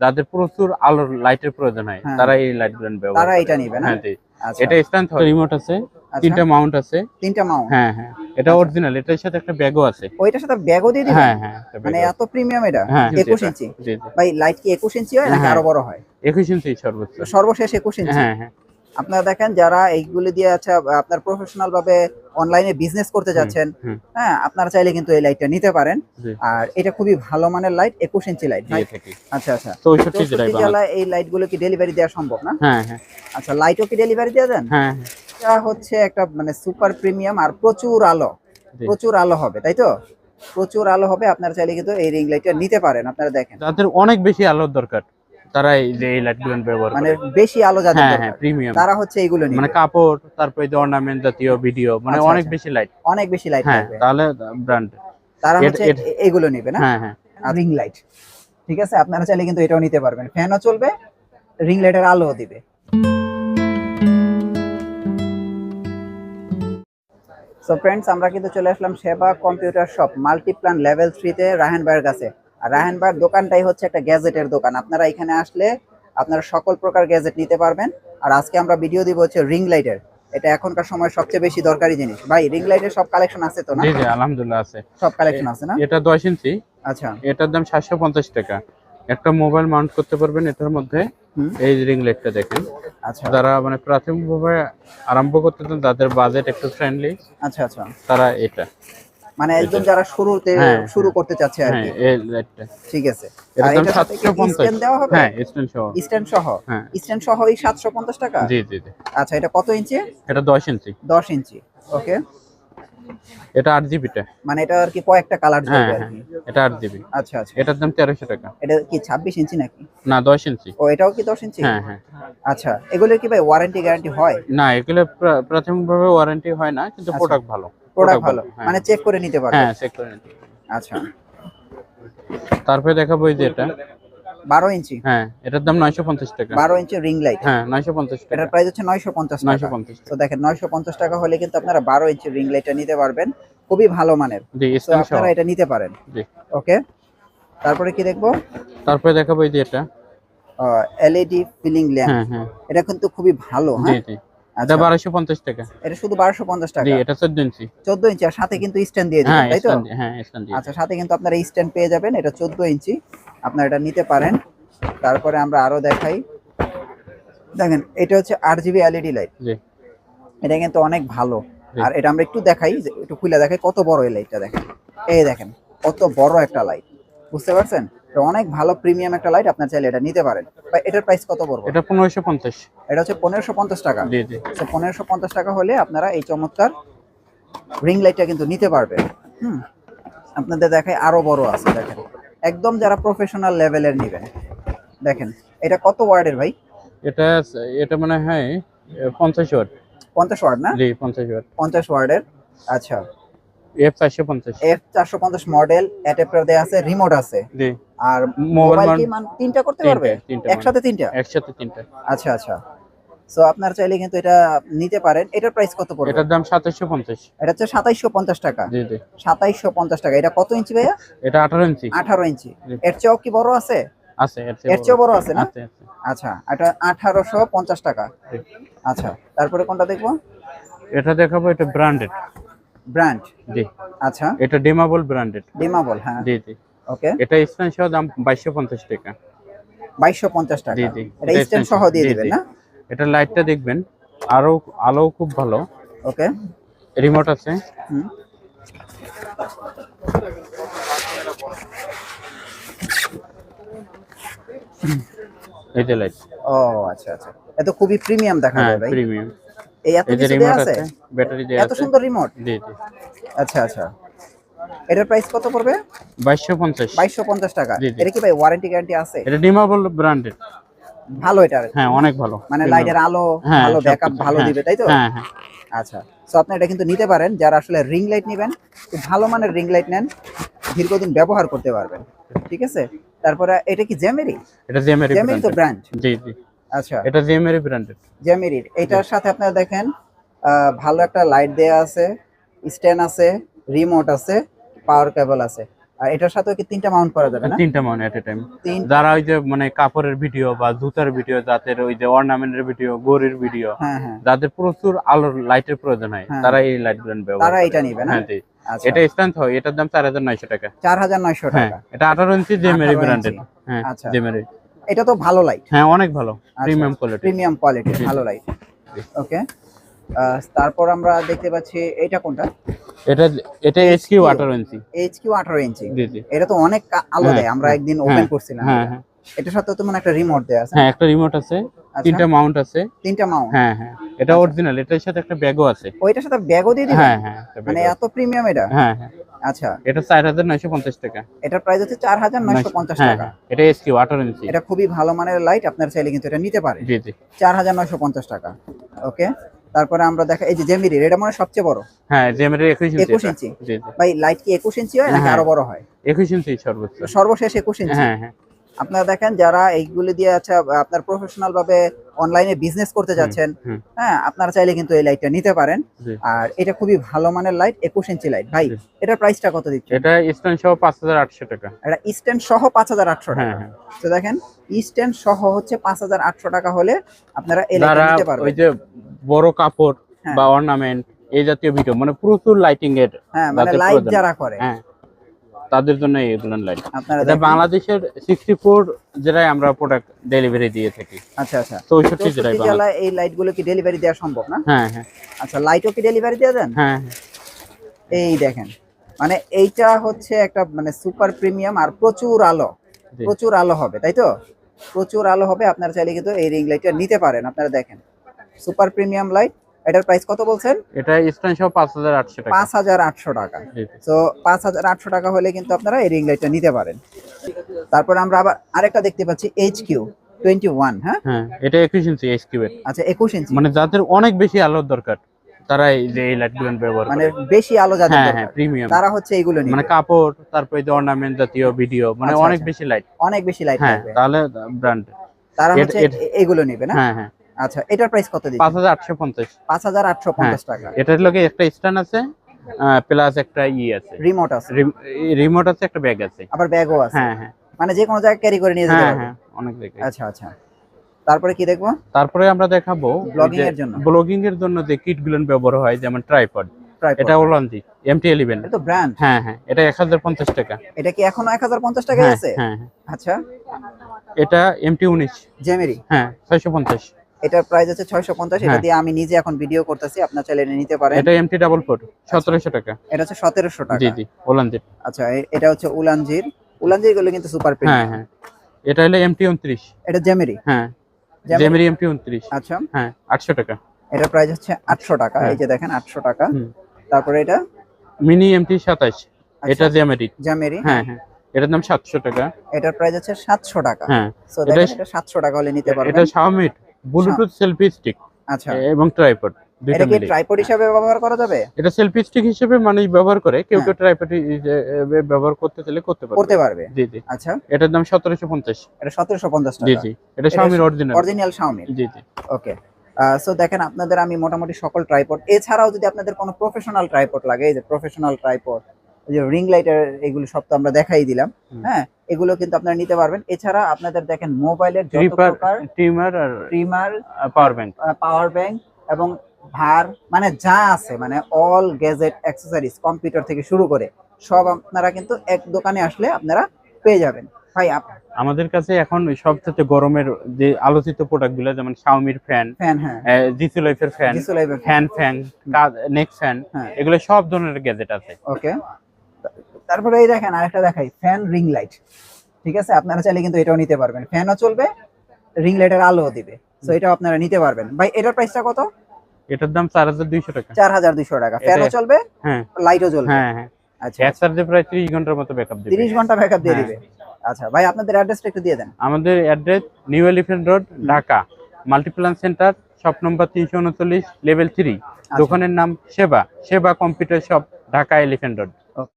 যাদের প্রচুর আলোর লাইটের প্রয়োজন হয় হ্যাঁ। তারা এই লাইটগুলো ব্যবহার তারা এটা নিবে না হ্যাঁ। আচ্ছা। এটা স্ট্যান্ড রিমোট আছে আচ্ছা, তিনটা মাউন্ট আছে। তিনটা মাউন্ট হ্যাঁ হ্যাঁ। এটা আচ্ছা। অরিজিনাল এটার সাথে একটা ব্যাগও আছে। ওইটার সাথে ব্যাগও দিয়ে দিবেন? হ্যাঁ হ্যাঁ মানে এত প্রিমিয়াম এটা? আছে। হ্যাঁ একুশ এটা- ইঞ্চি জি জি। ভাই লাইট কি একুশ ইঞ্চি হয় নাকি। আরও বড় হয়? একুশ ইঞ্চি সর্বোচ্চ। সর্বশেষ একুশ ইঞ্চি হ্যাঁ হ্যাঁ। আপনারা দেখেন যারা এইগুলো দিয়ে আচ্ছা আপনার প্রফেশনাল ভাবে অনলাইনে বিজনেস করতে যাচ্ছেন হ্যাঁ আপনারা চাইলে কিন্তু এই লাইটটা নিতে পারেন। আর এটা খুবই ভালো মানের লাইট একুশ ইঞ্চি লাইট আচ্ছা আচ্ছা। এই লাইটগুলো কি ডেলিভারি দেওয়া সম্ভব না? হ্যাঁ হ্যাঁ। আচ্ছা লাইটও কি ডেলিভারি দিয়ে দেন এটা হচ্ছে একটা মানে সুপার প্রিমিয়াম আর প্রচুর আলো। প্রচুর আলো হবে তাই তো? প্রচুর আলো হবে আপনারা চাইলে কিন্তু এই রিং লাইটটা নিতে পারেন আপনারা দেখেন। যাদের অনেক বেশি আলোর দরকার। এই যে এই লাইটগুলো ব্যবহার মানে বেশি আলো যাদের হ্যাঁ হ্যাঁ প্রিমিয়াম তারা হচ্ছে এইগুলো নিবে মানে কাপড় তারপরে যে অর্নামেন্ট জাতীয় ভিডিও মানে আচ্ছা, অনেক আচ্ছা। বেশি লাইট অনেক বেশি লাইট হ্যাঁ তাহলে ব্র্যান্ড তারা হচ্ছে এগুলো নিবে না? হ্যাঁ হ্যাঁ। রিং লাইট ঠিক আছে? আপনারা চাইলে কিন্তু এটাও নিতে পারবেন। ফ্যানও চলবে রিং লাইটের আলোও দিবে। সো ফ্রেন্ডস আমরা কিন্তু চলে আসলাম সেবা কম্পিউটার শপ মাল্টিপ্লান লেভেল থ্রিতে রাহেন ভাইয়ের কাছে। আর দোকানটাই হচ্ছে একটা গ্যাজেটের দোকান। আপনারা এখানে আসলে আপনারা সকল প্রকার গ্যাজেট নিতে পারবেন। আর আজকে আমরা ভিডিও দিব হচ্ছে রিং লাইটের এটা এখনকার সময় সবচেয়ে বেশি দরকারি জিনিস। ভাই রিং লাইটের সব কালেকশন আছে তো না? জি জি আলহামদুলিল্লাহ আছে। সব কালেকশন আছে না? এটা দশ ইঞ্চি। আচ্ছা। এটার দাম সাতশো পঞ্চাশ টাকা। একটা মোবাইল মাউন্ট করতে পারবেন এটার মধ্যে। এই রিং লাইটটা দেখেন। আচ্ছা। যারা মানে প্রাথমিকভাবে আরম্ভ করতে চান যাদের বাজেট একটু ফ্রেন্ডলি আচ্ছা আচ্ছা। তারা এটা। মানে একদম যারা শুরুতে হ্যাঁ, শুরু করতে চাচ্ছে আর হ্যাঁ কি। ঠিক আছে। আর সাথে স্ট্যান্ড দেওয়া হবে? হ্যাঁ স্ট্যান্ড সহ। স্ট্যান্ড সহ? হ্যাঁ। স্ট্যান্ড সহ এই সাতশো পঞ্চাশ টাকা? জি জি জি। আচ্ছা এটা কত ইঞ্চি? এটা দশ ইঞ্চি। দশ ইঞ্চি। ওকে। এটা আট জিবিটা মানে এটা আর কি কয়েকটা কালার হ্যাঁ আর হ্যাঁ কি। এটা আট জিবি। আচ্ছা আচ্ছা। এটার দাম তেরোশো টাকা। এটা কি ছাব্বিশ ইঞ্চি নাকি? না দশ ইঞ্চি। ও এটাও কি দশ ইঞ্চি? হ্যাঁ হ্যাঁ। আচ্ছা এগুলোর কি ভাই ওয়ারেন্টি গ্যারান্টি হয়? না এগুলো প্রা- প্রাথমিকভাবে ওয়ারেন্টি হয় না কিন্তু আচ্ছা। প্রোডাক্ট ভালো। প্রোডাক্ট ভালো। হ্যাঁ। মানে চেক করে নিতে পারবে। হ্যাঁ চেক করে নিতে। আচ্ছা। তারপরে দেখাবো এই যে এটা। বারো ইঞ্চি? হ্যাঁ এটার দাম নয়শো পঞ্চাশ টাকা। বারো ইঞ্চি রিং লাইট? হ্যাঁ নয়শো পঞ্চাশ টাকা। এটার প্রাইস হচ্ছে নয়শো পঞ্চাশ নয়শো টাকা। পঞ্চাশ তো দেখেন নয়শো পঞ্চাশ টাকা হলে কিন্তু আপনারা বারো ইঞ্চি রিং লাইটটা নিতে পারবেন। খুবই ভালো মানের। জি আপনারা এটা নিতে পারেন। জি। ওকে। তারপরে কি দেখব? তারপরে দেখাবো এই যে এটা। এলইডি ফিলিং ল্যাম্প এটা কিন্তু খুবই ভালো হ্যাঁ? জি। এটা বারোশো পঞ্চাশ টাকা। এটা শুধু বারোশো পঞ্চাশ জি এটা চোদ্দ ইঞ্চি। চোদ্দ ইঞ্চি আর সাথে কিন্তু স্ট্যান্ড দিয়ে হ্যাঁ দিবেন তাই তো? হ্যাঁ স্ট্যান্ড দিয়ে। আচ্ছা সাথে কিন্তু আপনারা স্ট্যান্ড পেয়ে যাবেন এটা চোদ্দ ইঞ্চি। আপনারা এটা নিতে পারেন। তারপরে আমরা আরও দেখাই। দেখেন এটা হচ্ছে আট জিবি এলইডি লাইট। জি। এটা কিন্তু অনেক ভালো। আর এটা আমরা একটু দেখাই একটু খুলে দেখাই কত বড় এই লাইটটা দেখেন। এই দেখেন কত বড় একটা লাইট। বুঝতে পারছেন? এটা অনেক ভালো প্রিমিয়াম একটা লাইট আপনার চাইলে এটা নিতে পারেন। বা এটার প্রাইস কত পড়বে? এটা পনেরোশো পঞ্চাশ। এটা হচ্ছে পনেরোশো পঞ্চাশ টাকা। জি জি। তো পনেরোশো পঞ্চাশ টাকা হলে আপনারা এই চমৎকার রিং লাইটটা কিন্তু নিতে পারবে হুম আপনাদের দেখায় আরও বড় আছে দেখেন। একদম যারা প্রফেশনাল লেভেলের নেবেন দেখেন এটা কত ওয়ার্ডের ভাই? এটা এটা মানে হয় পঞ্চাশ ওয়াট পঞ্চাশ ওয়ার্ড না? জি পঞ্চাশ ওয়াট পঞ্চাশ ওয়ার্ডের আচ্ছা। এফ চারশো পঞ্চাশ। এফ চারশো পঞ্চাশ মডেল অ্যাডাপ্টার দেওয়া আছে রিমোট আছে। জি। আর মোবাইল মোবাইল কি মান তিনটা করতে পারবে? একসাথে তিনটা? একসাথে তিনটা। আচ্ছা আচ্ছা। সো আপনার চাইলে কিন্তু এটা নিতে পারেন। এটার প্রাইস কত পড়বে? এটার দাম সাতাশশো পঞ্চাশ। এটা হচ্ছে সাতাইশশো পঞ্চাশ টাকা। জি জি। সাতাইশশো পঞ্চাশ টাকা। এটা কত ইঞ্চি ভাইয়া? এটা আঠারো ইঞ্চি। আঠারো ইঞ্চি। এর চেয়েও কি বড় আছে? আছে এর চেয়ে চেয়েও বড় আছে না? আচ্ছা এটা আঠারোশো পঞ্চাশ টাকা। আচ্ছা তারপরে কোনটা দেখব? এটা দেখাবো এটা ব্র্যান্ডেড ব্র্যান্ড জি। আচ্ছা। এটা ডেমাবল ব্র্যান্ডেড ডিমাবল হ্যাঁ। জি জি। ওকে। এটা স্ট্যান্ড সহ দাম বাইশশো পঞ্চাশ টাকা। বাইশশো পঞ্চাশ টাকা। জি, জি। এটা এটা stand সহ দিয়ে দিবেন না? এটা লাইটটা দেখবেন আরও আলো খুব ভালো। ওকে। রিমোট আছে। হুম। যে লাইট ও আচ্ছা আচ্ছা। এত খুবই প্রিমিয়াম দেখা হ্যাঁ যায় ভাই। প্রিমিয়াম এই এত কিছু দেয়া আছে? আছে ব্যাটারি দেয়া এত সুন্দর রিমোট জি জি। আচ্ছা আচ্ছা। এটার প্রাইস কত পড়বে? বাইশশো পঞ্চাশ। বাইশশো পঞ্চাশ টাকা। জি, জি। এটা কি ভাই ওয়ারেন্টি গ্যারান্টি আছে? এটা ডিমাবল ব্র্যান্ডেড। ভালো এটা। হ্যাঁ অনেক ভালো। মানে। লাইটের আলো হ্যাঁ, ভালো ব্যাকআপ ভালো হ্যাঁ, দিবে তাই তো? হ্যাঁ হ্যাঁ। আচ্ছা। সো আপনি এটা কিন্তু নিতে পারেন। যারা আসলে রিং লাইট নেবেন খুব ভালো মানের রিং লাইট নেন দীর্ঘদিন ব্যবহার করতে পারবেন। ঠিক আছে? তারপরে এটা কি জেমেরি এটা জেমেরি জেমেরি তো ব্র্যান্ড জি জি। আচ্ছা। এটা জেমেরি ব্র্যান্ডেড জেমেরির এটার সাথে আপনারা দেখেন আহ, ভালো একটা লাইট দেয়া আছে স্ট্যান্ড আছে রিমোট আছে। পাওয়ার কেবল আছে। আর এটার সাথে কি তিনটা মাউন্ট করা যাবে না? তিনটা মান এট এ টাইম যারা ওই যে মানে কাপড়ের ভিডিও বা জুতার ভিডিও যাদের ওই যে অর্নামেন্টের ভিডিও গড়ির ভিডিও যাদের প্রচুর আলোর লাইটের প্রয়োজন হয় হ্যাঁ। তারা এই লাইটগুলো ব্যবহার তারা এটা নিবে না? হ্যাঁ আচ্ছা। এটা স্ট্যান্ড হয় এটার দাম চার হাজার নয়শো টাকা। চার হাজার নয়শো হ্যাঁ টাকা। এটা আঠারো ইঞ্চি জেমেরি ব্র্যান্ডের। হ্যাঁ আচ্ছা। জেমেরি এটা তো ভালো লাইট হ্যাঁ অনেক ভালো। প্রিমিয়াম কোয়ালিটি প্রিমিয়াম কোয়ালিটি ভালো লাইট ওকে তারপর আমরা দেখতে পাচ্ছি এটা কোনটা? এটা এটা এইচকিউ আঠারো ইঞ্চি। এইচ কিউ আঠারো ইঞ্চি। জি জি। এটা তো অনেক আলো হ্যাঁ, দেয় আমরা হ্যাঁ, একদিন হ্যাঁ, ওপেন করছিলাম। হ্যাঁ হ্যাঁ। এটার সাথে তো মানে একটা রিমোট দেয়া আছে। হ্যাঁ একটা রিমোট আছে আচ্ছা, তিনটা মাউন্ট আছে। তিনটা মাউন্ট হ্যাঁ হ্যাঁ। এটা অরিজিনাল এটার সাথে একটা ব্যাগও আছে। ওইটার সাথে ব্যাগও দিয়ে দিবেন? হ্যাঁ হ্যাঁ মানে এত প্রিমিয়াম এটা? হ্যাঁ হ্যাঁ। আচ্ছা। এটা চার হাজার নয়শো পঞ্চাশ টাকা। এটার প্রাইস হচ্ছে চার হাজার নয়শো পঞ্চাশ হ্যাঁ, টাকা। হ্যাঁ, এটা এসকিউ আঠারো ইঞ্চি। এটা খুবই ভালো মানের লাইট আপনার চাইলে কিন্তু এটা নিতে পারে জি জি। চার হাজার নয়শো পঞ্চাশ টাকা। ওকে তারপরে আমরা দেখা এই যে জেমিরি এটা মনে সবচেয়ে বড়। হ্যাঁ জেমিরি 21 ইঞ্চি 21 ইঞ্চি? ভাই লাইট কি একুশ ইঞ্চি হয় নাকি হ্যাঁ। আরও বড় হয়? একুশ ইঞ্চি সর্বোচ্চ। সর্বশেষ একুশ ইঞ্চি। হ্যাঁ হ্যাঁ। আপনারা দেখেন যারা এইগুলি দিয়ে আচ্ছা আপনার প্রফেশনাল ভাবে অনলাইনে বিজনেস করতে যাচ্ছেন হ্যাঁ আপনারা চাইলে কিন্তু এই লাইটটা নিতে পারেন। আর এটা খুবই ভালো মানের লাইট একুশ ইঞ্চি লাইট ভাই জি। এটার প্রাইসটা কত দিচ্ছে এটা স্ট্যান্ড সহ পাঁচ হাজার আটশো টাকা। এটা স্ট্যান্ড সহ পাঁচ হাজার আটশো হ্যাঁ টাকা। হ্যাঁ তো দেখেন স্ট্যান্ড সহ হচ্ছে পাঁচ হাজার আটশো টাকা হলে আপনারা এই লাইটটা নিতে নিতে ওই যে বড় কাপড় হ্যাঁ। বা অর্নামেন্ট এই জাতীয় ভিডিও মানে প্রচুর লাইটিং এর হ্যাঁ মানে লাইট যারা করে। হ্যাঁ। তাদের জন্য লাইট আপনারা এটা বাংলাদেশের সিক্সটি ফোর জেলায় আমরা প্রোডাক্ট ডেলিভারি দিয়ে থাকি। আচ্ছা আচ্ছা। চৌষট্টি জেলায় বাংলা- জেলায় এই লাইটগুলো কি ডেলিভারি দেওয়া সম্ভব না? হ্যাঁ হ্যাঁ। আচ্ছা লাইটও কি ডেলিভারি দিয়ে দেন হ্যাঁ এই দেখেন মানে এইটা হচ্ছে একটা মানে সুপার প্রিমিয়াম আর প্রচুর আলো। প্রচুর আলো হবে তাই তো? প্রচুর আলো হবে আপনারা চাইলে কিন্তু এই রিং লাইটটা নিতে পারেন আপনারা দেখেন। সুপার প্রিমিয়াম লাইট এটার প্রাইস কত বলছেন? এটা স্ট্যান্ড সহ পাঁচ হাজার আটশো টাকা। পাঁচ হাজার আটশো টাকা। জি, জি। তো পাঁচ হাজার আটশো টাকা হলে কিন্তু আপনারা এই রিং লাইটটা নিতে পারেন। তারপর আমরা আবার আরেকটা দেখতে পাচ্ছি এইচ কিউ টোয়েন্টি ওয়ান হ্যাঁ? হ্যাঁ এটা একুশ ইঞ্চি এসকিউ এর। আচ্ছা একুশ ইঞ্চি। মানে যাদের অনেক বেশি আলোর দরকার তারা এই যে এই লাইটগুলো ব্যবহার মানে বেশি আলো যাদের হ্যাঁ দরকার, হ্যাঁ প্রিমিয়াম তারা হচ্ছে এইগুলো নিবে মানে কাপড় তারপরে যে অর্নামেন্ট জাতীয় ভিডিও মানে আচ্ছা, অনেক আচ্ছা। বেশি লাইট অনেক বেশি লাইট হ্যাঁ লাগবে। তাহলে ব্র্যান্ড তারা হচ্ছে এর- এ- এইগুলো নিবে না? হ্যাঁ হ্যাঁ। আচ্ছা এটার প্রাইস কত দিচ্ছেন? হাজার আটশো পঞ্চাশ। পাঁচ হাজার আটশো পঞ্চাশ টাকা। এটার লগে একটা স্ট্যান্ড আছে প্লাস একটা ই আছে। রিমোট আছে। রিমোট আছে একটা ব্যাগ আছে। আবার ব্যাগও আছে। হ্যাঁ হ্যাঁ। মানে যে কোনো জায়গায় ক্যারি করে নিয়ে যেতে হ্যাঁ পারবে। হ্যাঁ অনেক জায়গায়। আচ্ছা আচ্ছা। তারপরে কি দেখব? তারপরে আমরা দেখাবো Vlogging এর জন্য? ব্লগিং এর জন্য যে কিটগুলো ব্যবহার হয় যেমন ট্রাইপড এটা ওলান্দি এমটি ইলেভেন এটা তো ব্র্যান্ড হ্যাঁ হ্যাঁ এটা এক হাজার পঞ্চাশ টাকা। এটা কি এখনও এক হাজার পঞ্চাশ টাকায় হ্যাঁ আছে? হ্যাঁ হ্যাঁ। আচ্ছা। এটা এমটি উনিশ। জেমেরি হ্যাঁ ছয়শো পঞ্চাশ। এটার প্রাইস ছয়শো পঞ্চাশ এটা হ্যাঁ। দিয়ে আমি নিজে এখন ভিডিও করতেছি আপনার চাইলে এটা নিতে পারেন। এটা এমটি ডাবল ফোর সতেরোশো টাকা। এটা হচ্ছে সতেরোশো জি টাকা। জি ওলান্দির আচ্ছা এটা হচ্ছে উলানজির উলানজিরগুলো কিন্তু সুপার হ্যাঁ হ্যাঁ। এটা হলো এমটি উনত্রিশ। এটা জেমেরি হ্যাঁ। জেমেরি এমটি উনত্রিশ। আচ্ছা। হ্যাঁ আটশো টাকা। এটার প্রাইস হচ্ছে আটশো টাকা। হ্যাঁ। এই যে দেখেন আটশো টাকা। তারপরে এটা? মিনি এমটি সাতাশ। আচ্ছা, এটা জেমেরি জামেরি হ্যাঁ হ্যাঁ। এটার দাম সাতশো টাকা। এটার প্রাইস হচ্ছে সাতশো টাকা। হ্যাঁ। সো দেখেন এটা- এটা সাতশো টাকা হলে নিতে এটা পারবেন। শাওমির ব্লুটুথ সেলফি স্টিক আচ্ছা। এবং ট্রাইপড এটা কি ট্রাইপড হিসাবে ব্যবহার করা যাবে? এটা সেলফি স্টিক হিসেবে মানুষ ব্যবহার করে কেউ হ্যাঁ। কেউ ট্রাইপড ব্যবহার করতে চাইলে করতে পারবে। করতে পারবে। জি জি। আচ্ছা। এটার দাম এটা জি জি। এটা শাওমির অরিজিনাল অরিজিনাল শাওমি জি জি। ওকে সো দেখেন আপনাদের আমি মোটামুটি সকল ট্রাইপড এছাড়াও যদি আপনাদের কোনো প্রফেশনাল ট্রাইপড লাগে এই যে প্রফেশনাল ট্রাইপড যে রিং লাইটার এগুলো সব তো আমরা দেখাই দিলাম হ্যাঁ এগুলো কিন্তু আপনারা নিতে পারবেন। এছাড়া আপনাদের দেখেন মোবাইলের যত প্রকার ট্রিমার আর trimmer power bank power bank এবং ভার মানে যা আছে মানে অল গ্যাজেট অ্যাক্সেসরিজ কম্পিউটার থেকে শুরু করে সব আপনারা কিন্তু এক দোকানে আসলে আপনারা পেয়ে যাবেন। ভাই আমাদের কাছে এখন সবচেয়ে গরমের যে আলোচিত প্রোডাক্টগুলো যেমন শাওমির ফ্যান ফ্যান হ্যাঁ। জিসু লাইফের ফ্যান জিসু লাইভের ফ্যান ফ্যান নেক ফ্যান এগুলো সব ধরনের গ্যাজেট আছে। ওকে তারপরে এই দেখেন আরেকটা দেখাই ফ্যান রিং লাইট ঠিক আছে? আপনারা চাইলে কিন্তু এটাও নিতে পারবেন। ফ্যানও চলবে রিং লাইটের আলোও দিবে। তো এটাও আপনারা নিতে পারবেন। ভাই এটার প্রাইসটা কত? এটার দাম চার হাজার দুইশো টাকা। চার হাজার দুইশো টাকা। এটা- ফ্যানও চলবে হ্যাঁ। লাইটও চলবে। হ্যাঁ হ্যাঁ। আচ্ছা। এক চার্জে প্রায় ত্রিশ ঘণ্টার মতো ব্যাকআপ দেবে। তিরিশ ঘণ্টা ব্যাকআপ দিয়ে হ্যাঁ। দিবে। আচ্ছা ভাই আপনাদের অ্যাড্রেসটা একটু দিয়ে দেন। আমাদের address new elephant road Dhaka. Multiplan center shop number তিনশো উনচল্লিশ লেভেল থ্রি দোকানের নাম Seba Seba computer shop Dhaka elephant road